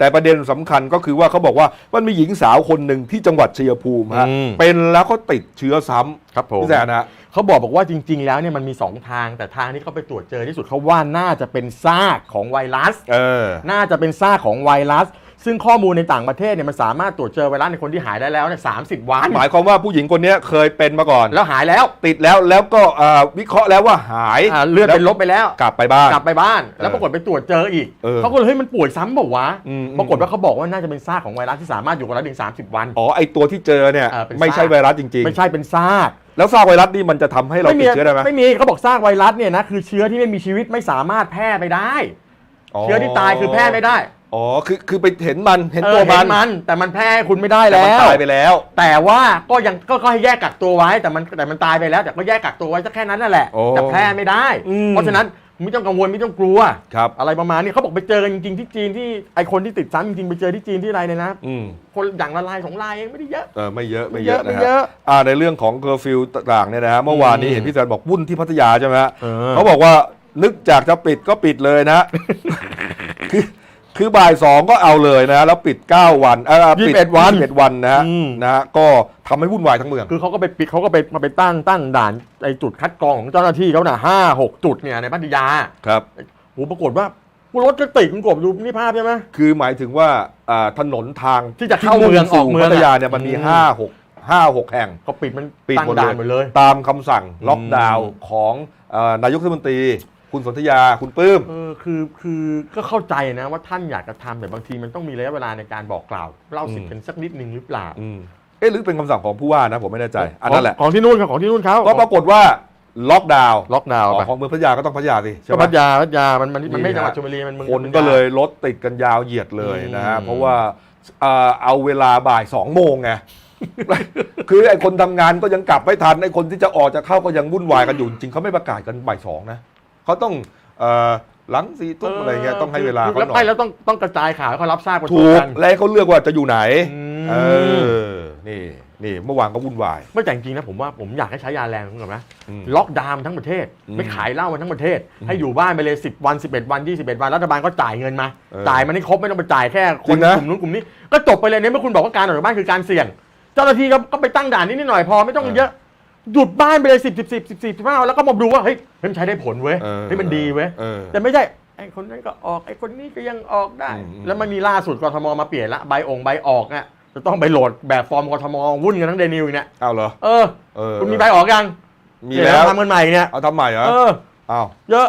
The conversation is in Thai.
แต่ประเด็นสำคัญก็คือว่าเขาบอกว่ามันมีหญิงสาวคนหนึ่งที่จังหวัดชัยภูมิฮะอืม เป็นแล้วก็ติดเชื้อซ้ำครับผมพี่แซนนะฮะ เขาบอกบอกว่าจริง ๆ แล้วเนี่ยมันมี 2 ทาง แต่ทางที่เขาไปตรวจเจอที่สุดเขาว่าน่าจะเป็นซากของไวรัส เออ น่าจะเป็นซากของไวรัส ซึ่งข้อมูลในต่างประเทศเนี่ยมันสามารถตรวจเจอไวรัสในคนที่หายได้แล้วเนี่ยสามสิบวัน หมายความว่าผู้หญิงคนเนี้ยเคยเป็นมาก่อน แล้วหายแล้วติดแล้วแล้วก็เอ่อวิเคราะห์แล้วว่าหายอ่าเลือดเป็นลบไปแล้ว กลับไปบ้าน กลับไปบ้านเออแล้วปรากฏไปตรวจเจออีกเออเขาก็เลยเฮ้ยมันป่วยซ้ำเปล่าวะอืม ปรากฏว่าเขาบอกว่าน่าจะเป็นซากของไวรัสที่สามารถอยู่กับเราถึง30 วัน อ๋อไอตัวที่เจอเนี่ยเออเป็นไม่ใช่ซาก ไวรัสจริง ไม่ใช่เป็นซากๆ แล้วซากไวรัสนี่มันจะทำให้เราติดเชื้อได้ไหมไม่มีเขาบอกซากไวรัสเนี่ยนะคือเชื้อที่ไม่มีชีวิตไม่สามารถแพร่ไปได้ เชื้อที่ตายคือแพร่ไม่ได้ อ๋อคือคือไปเห็นมันเห็นเออตัวมันมัน แต่มันแพร่ให้คุณไม่ได้แต่แล้มันว ตายไปแล้ว แต่ว่าก็ยังก็ก็ให้แยกกักตัวไว้แต่มันแต่มันตายไปแล้ว แต่ก็แยกกักตัวไว้แค่นั้นนั่นแหละโอ้แต่แพร่ไม่ได้ อืม เพราะฉะนั้นไม่ต้องกังวลไม่ต้องกลัว ครับ อะไรประมาณนี้เขาบอกไปเจอกันจริงๆที่จีนที่ไอคนที่ติดซ้ำจริงๆไปเจอที่จีนที่อะไรเนี่ยนะ อืมคนอย่างละลายสองลายเองไม่ได้เยอะ เออไม่เยอะไม่ไม่เยเยอะอะนะไม่ฮะเยอะอ่าในเรื่องของเคอร์ฟิวต่างๆเนี่ยนะฮะเมื่อวานนี้อืมเห็นพี่แซนบอกวุ่นที่พัทยาใช่ไหมฮะเออ เขาบอกว่านึกจากจะปิดก็ปิดเลยนะคือ คือบ่ายสองก็เอาเลยนะ แล้วปิด 9 วันเออปิด21วัน21วันนะฮะอืม นะฮะก็ทำให้วุ่นวายทั้งเมือง คือเขาก็ไปปิดเขาก็ไปมาไปตั้งตั้งด่านไอจุดคัดกรองของเจ้าหน้าที่เขาน่ะห้าหกจุดเนี่ยในพัทยาครับ โหปรากฏว่ารถก็ติดคุณกบดูนี่ภาพใช่ไหม คือหมายถึงว่าอ่าถนนทางที่จะเข้าเมืองออกเมืองพัทยาเนี่ยมันมี อืมห้าหกห้าหกแห่ง เขาปิดมันปิดตั้งหมดด่านหเลมดยเลย ตามคำสั่งล็อกดาวน์อืมของเอ่อนายกรัฐมนตรี คุณสนธยาคุณปื้ม เออคือคือก็เข้าใจนะว่าท่านอยากจะทำแต่บางทีมันต้องมีระยะเวลาในการบอกกล่าวเล่าสิทธิ์อืมกันสักนิดนึงหรือเปล่าอืมเอ๊ะหรือเป็นคำสั่งของผู้ว่านะผมไม่แน่ใจ อันนั้นแหละ ของของที่นู่นครับของที่นู่นเขาก็ปรากฏว่าล็อกดาวน์ล็อกดาวน์อ๋ไปอของเมืองพัทยาก็ต้องพัทยาสิใช่ก็ไหม พัทยาพัทยามันมันมันไม่นี่จังหวัดฮะชลบุรีมันมึง คนก็เลยรถติดกันยาวเหยียดเลยนะฮะอืม เพราะว่าเอ่อเอาเวลาบ่ายสองโมงไง คือไอ้คนทำงานก็ยังกลับไม่ทันไอ้คนที่จะออกจะเข้าก็ยังวุ่นวายกันอยู่จริงๆเขาไม่ประกาศกันบ่ายสองนะ เขาต้องเอ่อหลังสี่ทุ่มอะไรเงี้ยต้องให้เวลาคือเขาแล้วหน่ไปอยแล้วต้องต้องกระจายข่าวให้เขารับทราบกันถูกกัน และให้เขาเลือกว่าจะอยู่ไหนอืม เออนี่นี่เมื่อวานก็วุ่นวาย ไม่แต่จริงๆนะผมว่าผมอยากให้ใช้ยาแรงคุณกับนะอืมล็อกดาวน์ทั้งประเทศ อืมไม่ขายเหล้ามันทั้งประเทศ ให้อยู่บ้านไปเลย 10 วัน 11 วัน 21 วันรัฐบาลก็จ่ายเงินมา เออจ่ายมันให้ครบไม่ต้องไปจ่ายแค่คจรินงนะ กลุ่มนู้นกลุ่มนี้ ก็จบไปเลยเนี่ยเมื่อคุณบอกว่าการออกจากบ้านคือการเสี่ยง เจ้าหน้าที่ก็ก็ไปตั้งด่านนิดๆหน่อยๆพอไม่ต้องเยอะ หยุดบ้านไปเลย10 10 10 10 15แล้วก็มาดูว่าเฮ้ยเฮ้ยมันใช้ได้ผลเว้ยเออเฮ้ยมันดีเว้ยเออแต่ไม่ใช่ไอ้คนนั้นก็ออกไอ้คนนี้ก็ยังออกได้อืมอืม แล้วมันมีล่าสุดกทมมาเปลี่ยนละใบองค์ใบออกเนี่ยจะต้องไปโหลดแบบฟอร์มกทมวุ่นกันทั้งเดนิวเนี่ยเอาเหรอเออเออคุณมีใบออกยังมีแล้วเดี๋ยทำกันใหม่เนี่ยเอาทำใหม่เหรอเออ เอา เยอะ